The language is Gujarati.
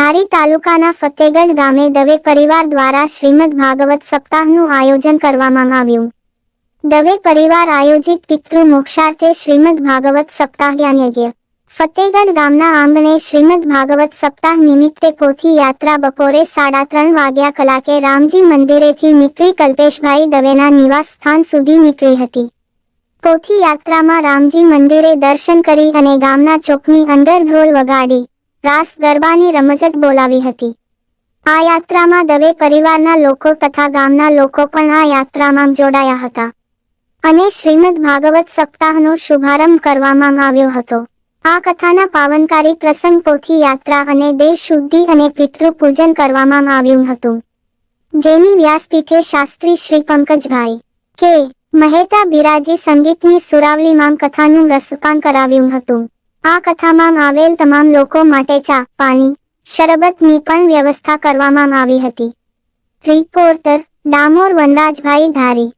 ધારી તાલુકાના ફતેગઢ ગામે દવે પરિવાર દ્વારા શ્રીમદ ભાગવત સપ્તાહનું આયોજન કરવામાં આવ્યું. દવે પરિવાર આયોજિત પિતૃ મોક્ષાર્થે શ્રીમદ ભાગવત સપ્તાહ યજ્ઞ ફતેગઢ ગામના આંગણે શ્રીમદ ભાગવત સપ્તાહ નિમિત્તે પોથી યાત્રા બપોરે સાડા ત્રણ વાગ્યા કલાકે રામજી મંદિરેથી નીકળી કલ્પેશભાઈ દવેના નિવાસ સ્થાન સુધી નીકળી હતી. પોથી યાત્રામાં રામજી મંદિરે દર્શન કરી અને ગામના ચોકની અંદર ઢોલ વગાડી. રાસ ગરબાની રમઝટ બોલાવી હતી. આ યાત્રામાં દવે પરિવારના લોકો તથા ગામના લોકો પણ આ યાત્રામાં જોડાયા હતા. અને શ્રીમદ ભાગવત સપ્તાહનો શુભારંભ કરવામાં આવ્યો હતો. આ કથાના પાવનકારી પ્રસંગ પોથી યાત્રા અને દેહ શુદ્ધિ અને પિતૃ પૂજન કરવામાં આવ્યું હતું. જેની વ્યાસપીઠે શાસ્ત્રી શ્રી પંકજભાઈ કે, મહેતા બિરાજી સંગીતની સુરાવલીમાં કથાનું રસપાન કરાવ્યું હતું. આ કથામાં આવેલ તમામ લોકો માટે ચા, પાણી શરબતની પણ વ્યવસ્થા કરવામાં આવી હતી. રિપોર્ટર ડામોર વનરાજભાઈ ધારી.